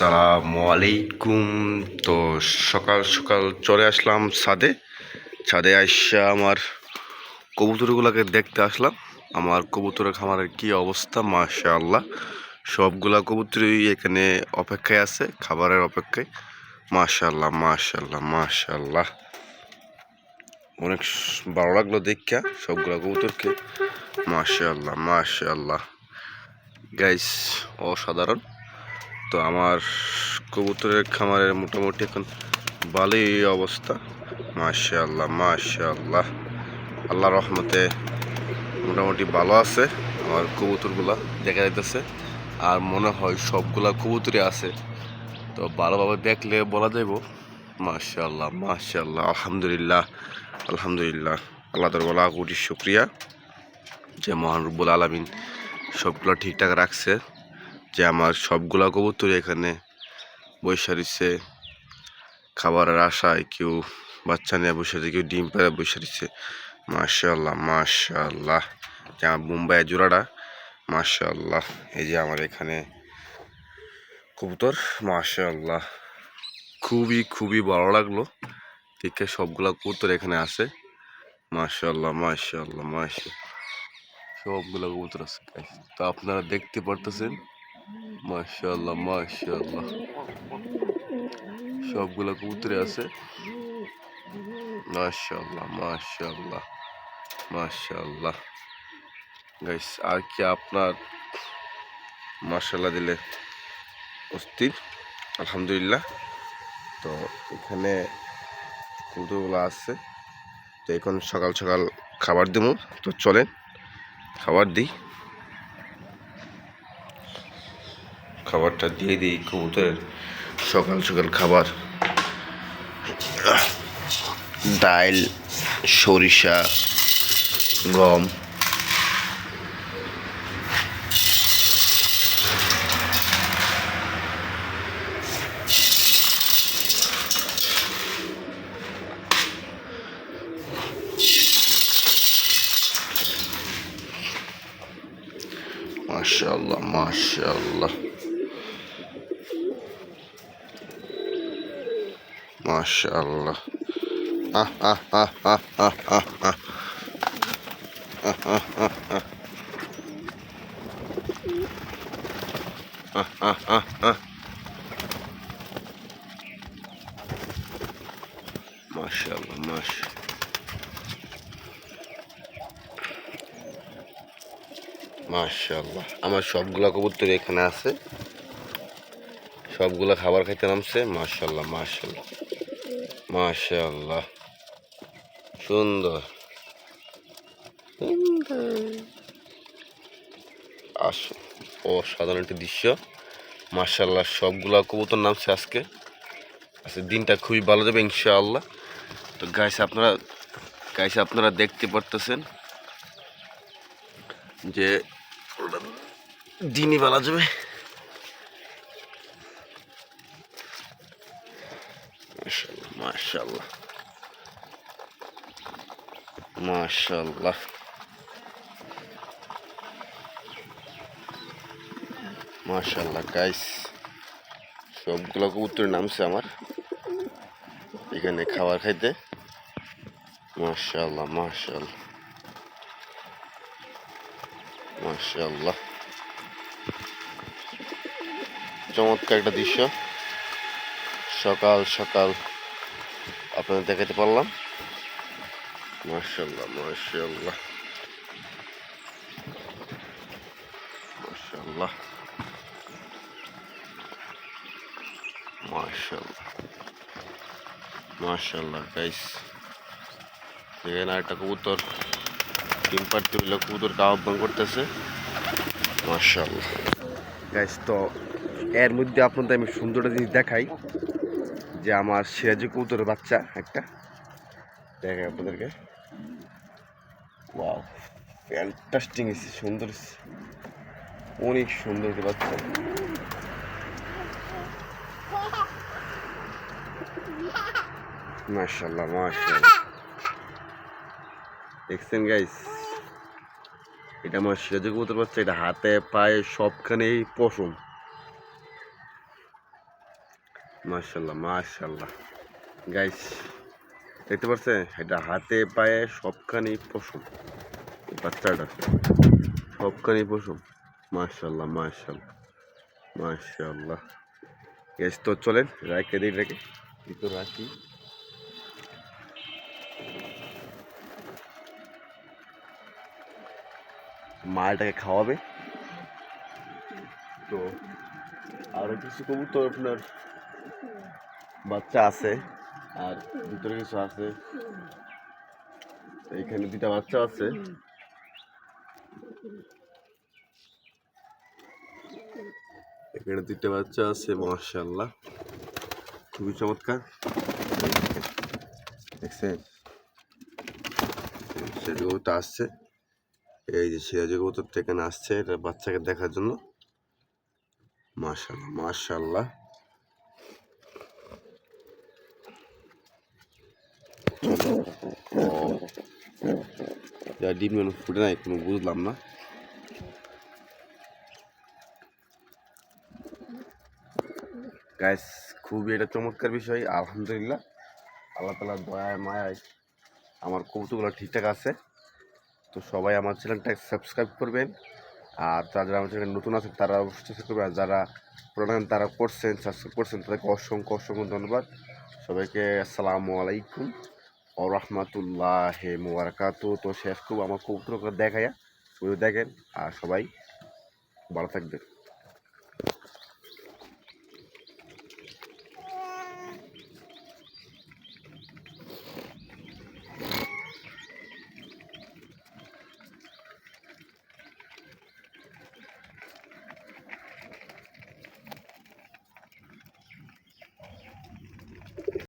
আসসালামু আলাইকুম তো সকাল সকাল চলে আসলাম ছাদে। ছাদে আইসা আমার কবুতরগুলোকে দেখতে আসলাম। আমার কবুতরের খামারের কি অবস্থা মাশা আল্লাহ সবগুলা কবুতরই এখানে অপেক্ষায় আছে, খাবারের অপেক্ষায়। মাশাল্লাহ মাশাল্লাহ মাশাল্লাহ অনেক ভালো লাগল দেখা সবগুলা কবুতরকে। মাশাল্লাহ মাশাল্লাহ গাইস, অসাধারণ। তো আমার কবুতরের খামারের মোটামুটি এখন ভালোই অবস্থা। মাশাআল্লাহ মাশাআল্লাহ। আল্লাহ রহমতে মোটামুটি ভালো আছে আমার কবুতরগুলা, দেখা যাইতেছে। আর মনে হয় সবগুলা কবুতরই আছে। তো ভালোভাবে দেখলে বলা যাইব। মাশাআল্লাহ মাশাআল্লাহ, আলহামদুলিল্লাহ আলহামদুলিল্লাহ। আল্লাহ তোর বলা কোটি শুক্রিয়া। যে মহান আলমিন সবগুলো ঠিকঠাক রাখছে। আমার সবগুলা কবুতর এখানে বৈশা দিচ্ছে খাবারের আশায় কেউ বাচ্চা নিয়ে বসে আছে, কেউ ডিম পেড়ে বসে দিচ্ছে মাশাল্লাহ মাশাল্লাহ যে আমার মুম্বাইয়ের জোড়াটা মাশাল্লাহ এই যে আমার এখানে কবুতর মাশাল্লাহ খুবই খুবই ভালো লাগল দেখে সবগুলা কবুতর এখানে আছে। মাশাল্লাহ মাশাল্লাহ মাশা সবগুলো কবুতর আছে তো আপনারা দেখতে পারতেছেন মাশাল্লাহ মাশাল্লাহ সবগুলা কবুতরে আছে। মাশাল্লাহ মাশাল্লাহ মাশাল্লাহ গাইস আর কি আপনার মাশাল্লাহ দিলে অস্থির? আলহামদুলিল্লাহ। তো এখানে কবুতরগুলো আছে। তো এখন সকাল সকাল খাবার দেবো তো চলেন, খাবার দিই। খাবারটা দিয়ে দিই কবুতরের সকাল সকাল খাবার। ডাল সরিষা গম। আহ আহ মাশাল্লাহ আহ আহ আহ আহ আহ আহ আহ মাশাল্লাহ মাশ মাশাল্লাহ আমার সবগুলা কবুতর এখানে আছে। সবগুলা খাবার খাইতে নামছে। মাশাল্লাহ মাশাল্লাহ। মাশাআল্লাহ সুন্দর অসাধারণ একটি দৃশ্য। মাশাআল্লাহ, সবগুলা কবুতর নামছে আজকে। আজকে দিনটা খুবই ভালো যাবে ইনশাআল্লাহ। তো গাইস আপনারা গাইস আপনারা দেখতে পারতেছেন যে দিনই বলা যাবে। মাশাল্লাহ মাশাল্লাহ মাশাল্লাহ মাশাল্লাহ গাইস সবগুলো কবুতর নামছে আমার। এখানে খাবার খাইতে। মাশাল্লাহ মাশাল্লাহ মাশাল্লাহ চমৎকার একটা দৃশ্য। সকাল সকাল। আপনাদের দেখাতে পারলাম। মাশাল্লাহ মাশাল্লাহ মাশাল্লাহ মাশাল্লাহ মাশাল্লাহ গাইস এখানে একটা কবুতর। ডিম পাড়তে হইলে কবুতরকে আহ্বান করতেছে। মাশাল্লাহ গাইস তো এর মধ্যে আপনাদের আমি সুন্দর একটা জিনিস দেখাই। যে আমার সিরাজি কবুতরের বাচ্চা একটা। দেখাই আপনাদেরকে। ওয়াও ফ্যান্টাস্টিং এসে সুন্দর অনেক সুন্দর বাচ্চা। মাশাল্লাহ মাশাল্লাহ দেখছেন গাইস এটা আমার সিরাজি কবুতর বাচ্চা, এটা হাতে, পায়ে সবখানেই পশম। মাশাল্লাহ মাশাল্লাহ। গাইস দেখতে পাচ্ছেন? এটা হাতে, পায়ে সবখানি পশম। বাচ্চাটা। সবখানি পশম। মাশাল্লাহ মাশাল্লাহ মাশাল্লাহ। গ্যাস তো চলেন রাখে দিই রেখে তো রাখি। মালটাকে খাওয়াবে। তো আরও কিছু কবুতর আপনার বাচ্চা আছে আর ভিতরে কিছু আছে। এইখানে দুটা বাচ্চা আছে। এখানে দুইটা বাচ্চা আছে মার্শাল্লাহ খুবই চমৎকার। আসছে। এই যে সিরাজ এখানে আসছে, এটা বাচ্চাকে দেখার জন্য। মার্শাল্লাহ মার্শাল্লাহ যা ডিম কেন ফুটে নাই কোনো বুঝলাম না গাইস খুবই এটা চমৎকার বিষয়। আলহামদুলিল্লাহ। আল্লাহ তালার দয়ায়, মায়ায় আমার কৌতুকগুলো ঠিকঠাক আছে। তো সবাই আমার চ্যানেলটা সাবস্ক্রাইব করবেন। আর যারা আমার চ্যানেল নতুন আছে তারা অবশ্যই করবেন। আর যারা পুরান তারা করছেন সাবস্ক্রাইব করছেন, তাদেরকে অসংখ্য অসংখ্য ধন্যবাদ। সবাইকে আসসালামু আলাইকুম। ও রহমতুল্লাহ মুবারকাত তো শেষ খুব আমার কবুতর দেখাইয়া ওই দেখেন। আর সবাই ভালো থাকবেন।